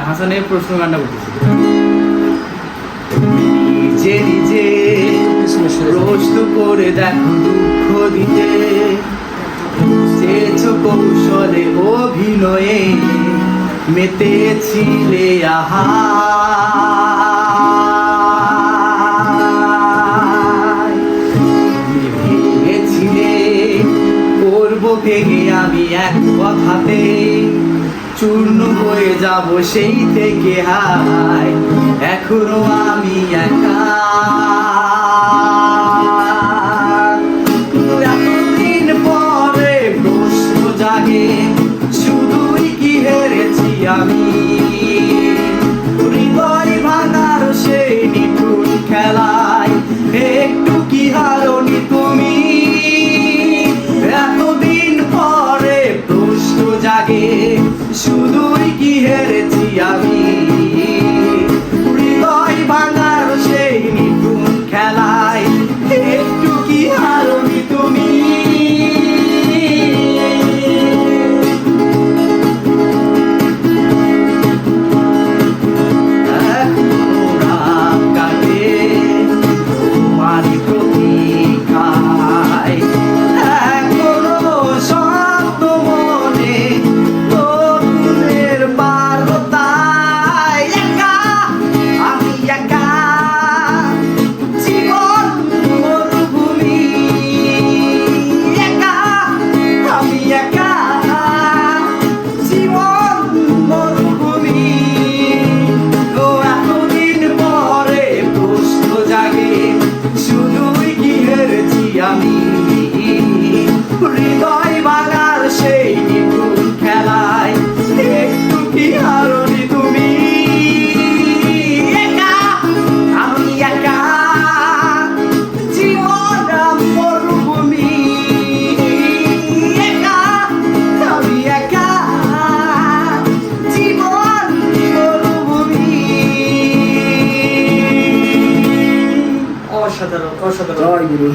হাসানের প্রশ্ন গানটা করতেছি। নিজে নিজে প্রশ্ন করে দেখো দুঃখ দিতে। চেয়েছ কৌশলে অভিনয়ে, মেতেছিলে আহা। তুমি ভেবেছিলে করব ভেঙে আমি এক কথাতে। চূর্ণ হয়ে যাব সেই থেকে হায়। এখনও আমি একা। এতদিন পরে জাগে, শুধুই কি আমি? খেলায় একটু কি তুমি? পরে জাগে শুধুই কি হেরেছি আমি? કરો કૌશો કરો જય ગુરુ.